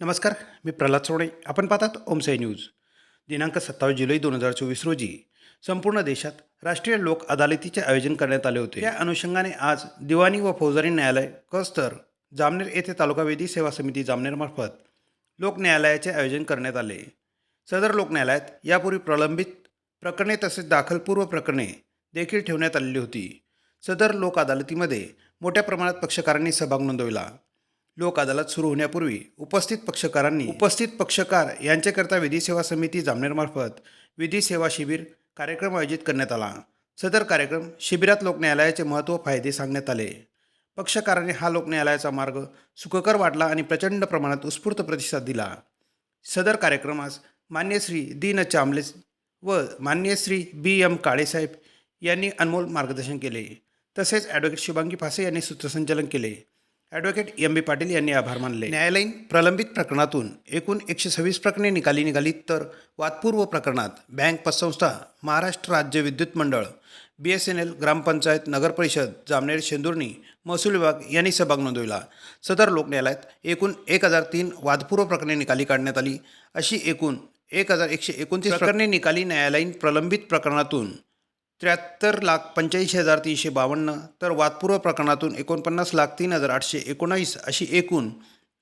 नमस्कार मी प्रल्हाद सोडे. आपण पाहतात ओमसाई न्यूज. दिनांक सत्तावीस जुलै दोन हजार चोवीस रोजी संपूर्ण देशात राष्ट्रीय लोक अदालतीचे आयोजन करण्यात आले होते. या अनुषंगाने आज दिवाणी व फौजदारी न्यायालय कस्तर जामनेर येथे तालुका वेदी सेवा समिती जामनेरमार्फत लोक न्यायालयाचे आयोजन करण्यात आले. सदर लोक न्यायालयात यापूर्वी प्रलंबित प्रकरणे तसेच दाखलपूर्व प्रकरणे देखील ठेवण्यात आलेली होती. सदर लोक अदालतीमध्ये मोठ्या प्रमाणात पक्षकारांनी सहभाग नोंदविला. लोक अदालत सुरू होण्यापूर्वी उपस्थित पक्षकारांनी उपस्थित पक्षकार यांच्याकरता विधी सेवा समिती जामनेरमार्फत विधी सेवा शिबिर कार्यक्रम आयोजित करण्यात आला. सदर कार्यक्रम शिबिरात लोक न्यायालयाचे महत्त्व फायदे सांगण्यात आले. पक्षकारांनी हा लोकन्यायालयाचा मार्ग सुखकर वाढला आणि प्रचंड प्रमाणात उत्स्फूर्त प्रतिसाद दिला. सदर कार्यक्रमास मान्य श्री दीन चांबले व मान्य श्री बी एम काळेसाहेब यांनी अनमोल मार्गदर्शन केले. तसेच ॲडव्होकेट शुभांगी फासे यांनी सूत्रसंचालन केले. ॲडव्होकेट एम बी पाटील यांनी आभार मानले. न्यायालयीन प्रलंबित प्रकरणातून एकूण एकशे सव्वीस प्रकरणे निकाली निघाली तर वादपूर्व प्रकरणात बँक पतसंस्था महाराष्ट्र राज्य विद्युत मंडळ B S N L gram panchayat नगरपरिषद जामनेर शेंदुर्णी महसूल विभाग यांनी सहभाग नोंदविला. सदर लोक न्यायालयात एकूण एक हजार तीन वादपूर्व प्रकरणे निकाली काढण्यात आली. अशी एकूण एक हजार एकशे एकोणतीस प्रकरणे निकाली न्यायालयीन प्रलंबित प्रकरणातून त्र्याहत्तर लाख पंच्याऐंशी हजार तीनशे बावन्न तर वादपूर्व प्रकरणातून एकोणपन्नास लाख तीन हजार आठशे एकोणावीस अशी एकूण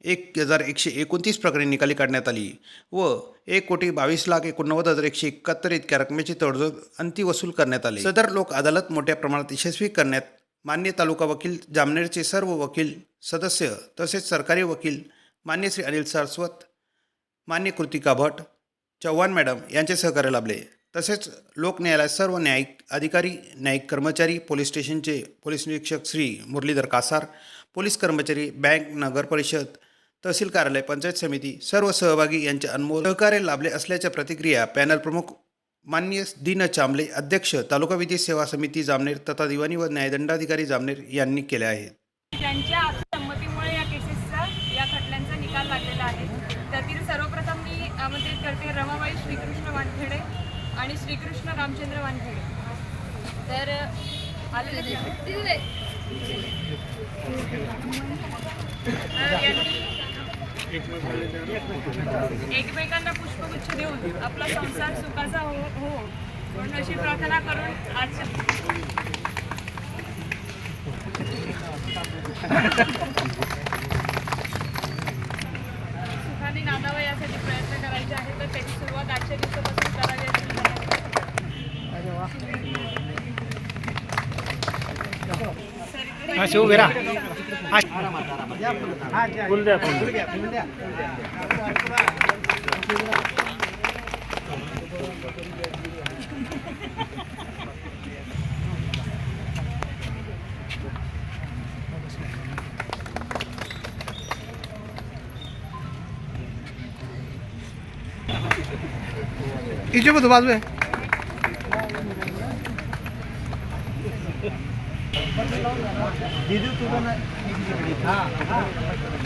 एक हजार एकशे एकोणतीस प्रकरणे निकाली काढण्यात आली व एक कोटी बावीस लाख एकोणनव्वद हजार एकशे एकाहत्तर इतक्या रकमेची तडजोड अंती वसूल करण्यात आली. सदर लोक अदालत मोठ्या प्रमाणात यशस्वी करण्यात मान्य तालुका वकील जामनेरचे सर्व वकील सदस्य तसेच सरकारी वकील मान्य श्री अनिल सारस्वत मान्य कृतिका भट चव्हाण मॅडम यांचे सहकार्य लाभले. तसेच लोकन्यायालयात सर्व न्यायिक अधिकारी न्यायिक कर्मचारी पोलीस स्टेशनचे पोलीस निरीक्षक श्री मुरलीधर कासार पोलीस कर्मचारी बँक नगर परिषद तहसील कार्यालय पंचायत समिती सर्व सहभागी यांचे अनमोल सहकार्य लाभले असल्याच्या प्रतिक्रिया पॅनल प्रमुख मान्य दीन चांबले अध्यक्ष तालुका विधी सेवा समिती जामनेर तथा दिवाणी व न्यायदंडाधिकारी जामनेर यांनी केल्या आहेत. त्यांच्या संमतीमुळे या केसेसचा या खटल्यांचा निकाल लागलेला आहे. त्यातील सर्वप्रथम मी आमंत्रित म्हणजे करते रमाबाई श्रीकृष्ण वानखेडे आणि श्रीकृष्ण रामचंद्र वानखेडे. तर आलेले यांनी एकमेकांना पुष्पगुच्छ देऊन आपला संसार सुखाचा हो हो म्हणून अशी प्रार्थना करून आज सुखाने नांदावं यासाठी प्रयत्न करायचे आहे तर त्याची सुरुवात आजच्या दिवसापासून करावी अशी असे उभे राहा. इथे बघ बाजू आहे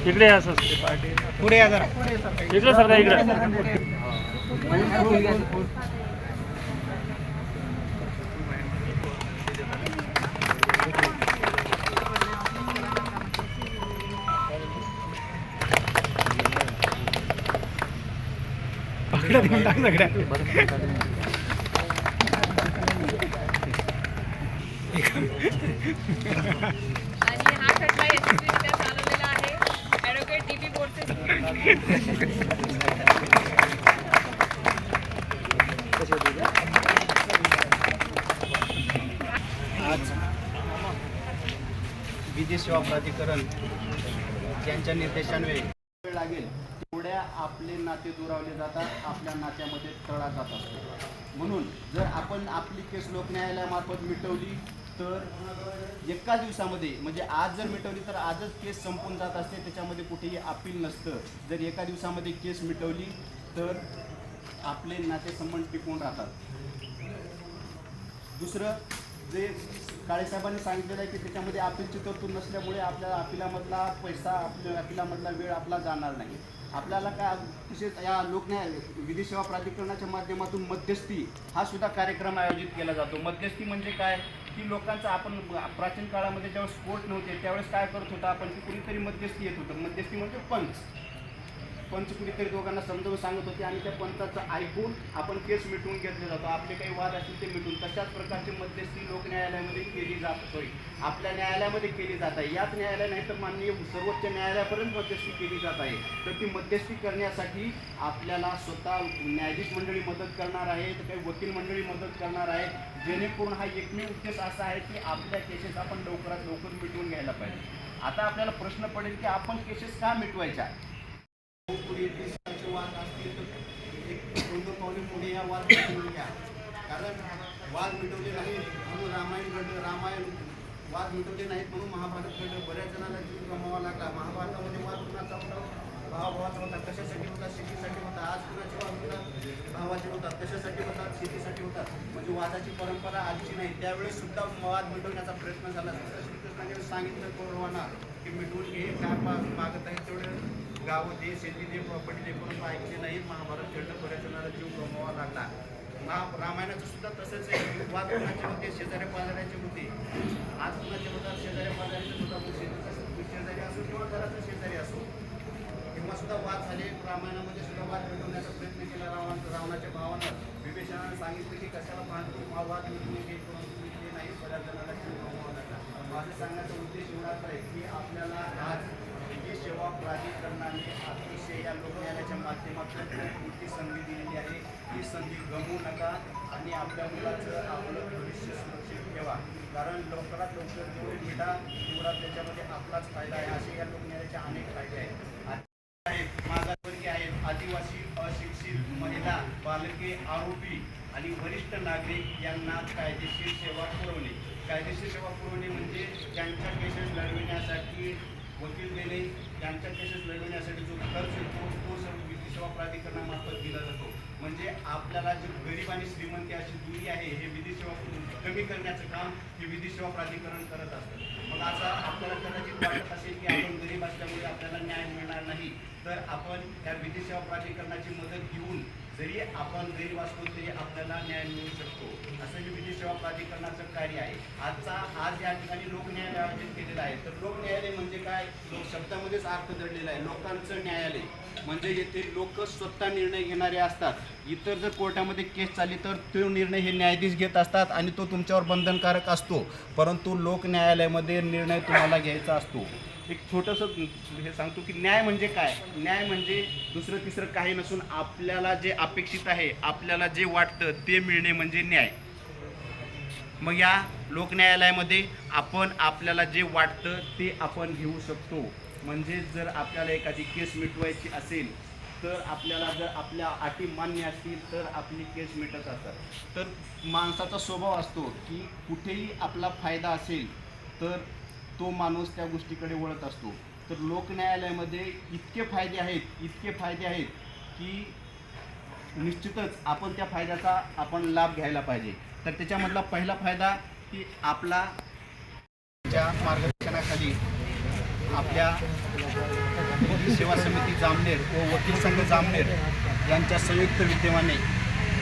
इकडे या सर. पुढे या जरा. इकडे सर इकडे. पकडा देऊन टाक सगळ्या आणि हा खटला यशस्वीरित्या चालवलेला आहे. ॲडव्होकेट डी पी बोर्डचे आज विधी सेवा प्राधिकरण यांच्या निर्देशान्वये वेळ लागेल तेवढ्या आपले नाते दुरावले जातात आपल्या नात्यामध्ये तळा जातात. म्हणून जर आपण आपली केस लोक न्यायालयामार्फत मिटवली तर एका दिवसामध्ये म्हणजे आज जर मिटवली तर आजच केस संपून जात असते त्याच्यामध्ये कुठेही अपील नसतं. जर एका दिवसामध्ये केस मिटवली तर आपले नातेसंबंध टिकून राहतात. दुसरं जे काळेसाहेबांनी सांगितलेलं आहे की त्याच्यामध्ये अपीलची तरतूद नसल्यामुळे आपल्या अपिलामधला पैसा आपल्या अपिलामधला वेळ आपला जाणार नाही. आपल्याला काय तसेच या लोकन्याय विधी सेवा प्राधिकरणाच्या माध्यमातून मध्यस्थी हा सुद्धा कार्यक्रम आयोजित केला जातो. मध्यस्थी म्हणजे काय? की लोकांचा आपण प्राचीन काळामध्ये ज्यावेळेस कोर्ट नव्हते त्यावेळेस काय करत होता आपण की कुणीतरी मध्यस्थी येत होतं. मध्यस्थी म्हणजे पंच पंच कुणीतरी दोघांना समजावून सांगत होते आणि त्या पंचाचं ऐकून आपण केस मिटवून घेतले जातो. आपले काही वाद असतील ते मिटून तशाच प्रकारची मध्यस्थी लोक न्यायालयामध्ये केली जात होय. आपल्या न्यायालयामध्ये केली जात आहे. याच न्यायालय नाही तर माननीय सर्वोच्च न्यायालयापर्यंत मध्यस्थी केली जात आहे. तर ती मध्यस्थी करण्यासाठी आपल्याला स्वतः न्यायाधीश मंडळी मदत करणार आहे तर काही वकील मंडळी मदत करणार आहे. जेणेकरून हा एकमेव उद्देश असा आहे की आपल्या केसेस आपण लवकरात लवकर मिटवून घ्यायला पाहिजे. आता आपल्याला प्रश्न पडेल की आपण केसेस का मिटवायच्या? पुढे तीस वाद असतील तर एक दोन दोन पावले पुढे या वाद मिटवून घ्या. कारण वाद मिटवले नाही म्हणून रामायण घडलं रामायण वाद मिटवले नाहीत म्हणून महाभारत घडलं बऱ्याच जणांना जीव गमावा लागला. महाभारतामध्ये वाद कुणाचा होता. भावाभावाचा होता कशासाठी होता शेतीसाठी होता आज कुणाचे वाद होतात भावाचे होतात कशासाठी होतात शेतीसाठी होतात? म्हणजे वादाची परंपरा आजची नाही. त्यावेळेस सुद्धा वाद मिटवण्याचा प्रयत्न झाला. तर श्रीकृष्णाने सांगितलं कौरवांना की मिटवून घे काय मा- मागत आहे तेवढं गावं ते शेती ते प्रॉपर्टी ते परंतु ऐकले नाही महाभारत खेळलं पर्यटनाला जीव गमवावा लागला. महा रामायणाचं सुद्धा तसंच आहे. वाद कोणाचे होते शेजाऱ्या पाजाऱ्याचे होते. आज कुणाचे होतात शेजाऱ्या पाजाऱ्याचे होतात. मग शेजारी असो किंवा घराचा शेजारी असो तेव्हा सुद्धा वाद झाले. रामायणामध्ये सुद्धा वाद मिटवण्याचा प्रयत्न केला रावण रावणाच्या भावानं. विभीषणाने सांगितलं की कशाला पाहतो हा वाद मिटवून नाही पर्यटनाला जीव गमवावा लागला. माझं सांगण्याचा उद्देश एवढाच आहे की आपल्याला आज सेवा प्राधिकरणाने अतिशय या लोकन्यायालयाच्या माध्यमातून खूप मोठी संधी दिलेली आहे. ही संधी गमवू नका आणि आपल्या मुलाचं आपलं भविष्य सुरक्षित ठेवा. कारण लवकरात लवकर जेवढे मिटा तेवढा त्याच्यामध्ये आपलाच फायदा आहे. असे या लोकन्यायालयाचे अनेक फायदे आहेत. आहेत मागासवर्गीय आहेत आदिवासी अशिक्षित महिला बालके आरोपी आणि वरिष्ठ नागरिक यांना कायदेशीर सेवा पुरवणे. कायदेशीर सेवा पुरवणे म्हणजे त्यांच्या केसेस लढविण्यासाठी वकील देणे त्यांच्या केसेस लढविण्यासाठी जो खर्च येतो तो सर्व विधी सेवा प्राधिकरणामार्फत दिला जातो. म्हणजे आपल्याला जे गरीब आणि श्रीमंती अशी दुरी आहे हे विधी सेवा कमी करण्याचं काम हे विधी सेवा प्राधिकरण करत असतं. मग असा आपल्याला कदाचित वाटत असेल की आपण गरीब असल्यामुळे आपल्याला न्याय मिळणार नाही तर आपण त्या विधी सेवा प्राधिकरणाची मदत घेऊन जरी आपण गरीब असलो तरी आपल्याला न्याय मिळू शकतो. असं हे विधी सेवा प्राधिकरणाचं कार्य आहे आजचा आज या ठिकाणी लोक न्यायालय आयोजित केलेलं आहे. तर लोक न्यायालय म्हणजे काय? लोक शब्दामध्येच अर्थ दडलेला आहे. लोकांचं न्यायालय. म्हणजे येथे लोक स्वतः निर्णय घेणारे असतात. इतर जर कोर्टामध्ये केस चालली तर तो निर्णय हे न्यायाधीश घेत असतात आणि तो तुमच्यावर बंधनकारक असतो. परंतु लोक न्यायालयामध्ये निर्णय तुम्हाला घ्यायचा असतो. एक छोटंसं हे सांगतो की न्याय म्हणजे काय? न्याय म्हणजे दुसरं तिसरं काही नसून आपल्याला जे अपेक्षित आहे आपल्याला जे वाटतं ते मिळणे म्हणजे न्याय. मग या लोकन्यायालयामध्ये आपण आपल्याला जे वाटतं ते आपण घेऊ शकतो. म्हणजे जर आपल्याला एखादी केस मिटवायची असेल तर आपल्याला जर आपल्या अटी मान्य असतील तर आपली केस मिटत असतात. तर माणसाचा स्वभाव असतो की कुठेही आपला फायदा असेल तर तो माणूस त्या गोष्टीकडे वळत असतो. तर लोकन्यायालयामध्ये इतके फायदे आहेत इतके फायदे आहेत की निश्चितच आपण त्या फायद्याचा आपण लाभ घ्यायला पाहिजे. तर त्याच्यामधला पहिला फायदा की आपला च्या मार्गदर्शनाखाली आपल्या वकील सेवा समिती जामनेर व वकील संघ जामनेर यांच्या संयुक्त विद्यमाने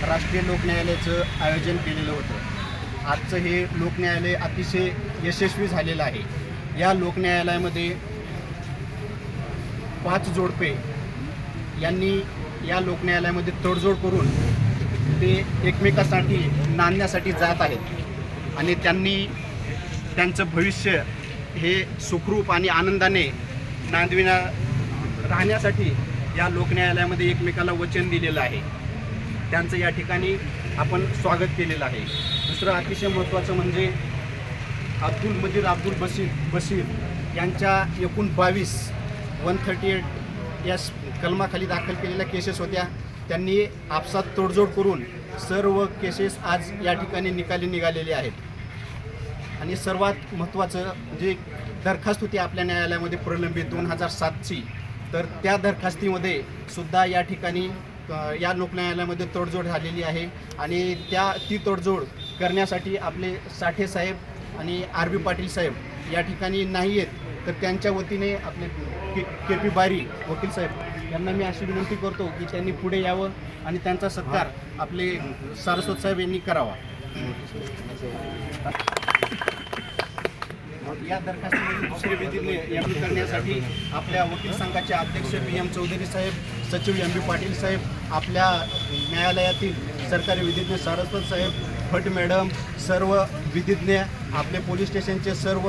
राष्ट्रीय लोकन्यायालयाचं आयोजन केलेलं होतं. आजचं हे लोकन्यायालय अतिशय यशस्वी झालेलं आहे. या लोकन्यायालयामध्ये पाच जोडपे यांनी या लोकन्यायालयामध्ये तडजोड करून ते एकमेकासाठी नांदण्यासाठी जात आहेत. आणि त्यांनी त्यांचं भविष्य हे सुखरूप आणि आनंदाने नांदविण्या राहण्यासाठी या लोकन्यायालयामध्ये एकमेकाला वचन दिलेलं आहे. त्यांचं या ठिकाणी आपण स्वागत केलेलं आहे. दुसरं अतिशय महत्त्वाचं म्हणजे अब्दुल मदीर अब्दुल बशीर बशीर यांच्या एकूण बावीस वन थर्टी एट या कलमाखाली दाखल केलेल्या केसेस होत्या. त्यांनी आपसात तोडजोड करून सर्व केसेस आज या ठिकाणी निकाली निघालेले आहेत. आणि सर्वात महत्त्वाचं जे दरखास्त होती आपल्या न्यायालयामध्ये प्रलंबित दोन हजार सातची. तर त्या दरखास्तीमध्ये सुद्धा या ठिकाणी या या लोकन्यायालयामध्ये तोडजोड झालेली आहे. आणि त्या ती तोडजोड करण्यासाठी आपले साठे साहेब आणि आर बी पाटील साहेब या ठिकाणी नाही आहेत तर त्यांच्या वतीने आपले के के पी बारी वकील साहेब यांना मी अशी विनंती करतो की त्यांनी पुढे यावं आणि त्यांचा सत्कार आपले सारस्वत साहेब यांनी करावा. या दरखास्तीमध्ये दुसरे विधीने एम करण्यासाठी आपल्या वकील संघाचे अध्यक्ष पी एम चौधरी साहेब सचिव एम बी पाटील साहेब आपल्या न्यायालयातील सरकारी विधीज्ञ सारस्वत साहेब भट मॅडम सर्व विधिज्ञ आपले पोलीस स्टेशनचे सर्व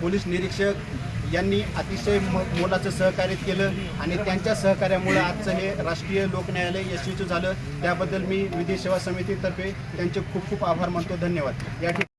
पोलीस निरीक्षक यांनी अतिशय म मोलाचं सहकार्य केलं आणि त्यांच्या सहकार्यामुळे आजचं हे राष्ट्रीय लोकन्यायालय यशस्वीचं झालं. त्याबद्दल मी विधी सेवा समितीतर्फे त्यांचे खूप खूप आभार मानतो. धन्यवाद. या ठिकाणी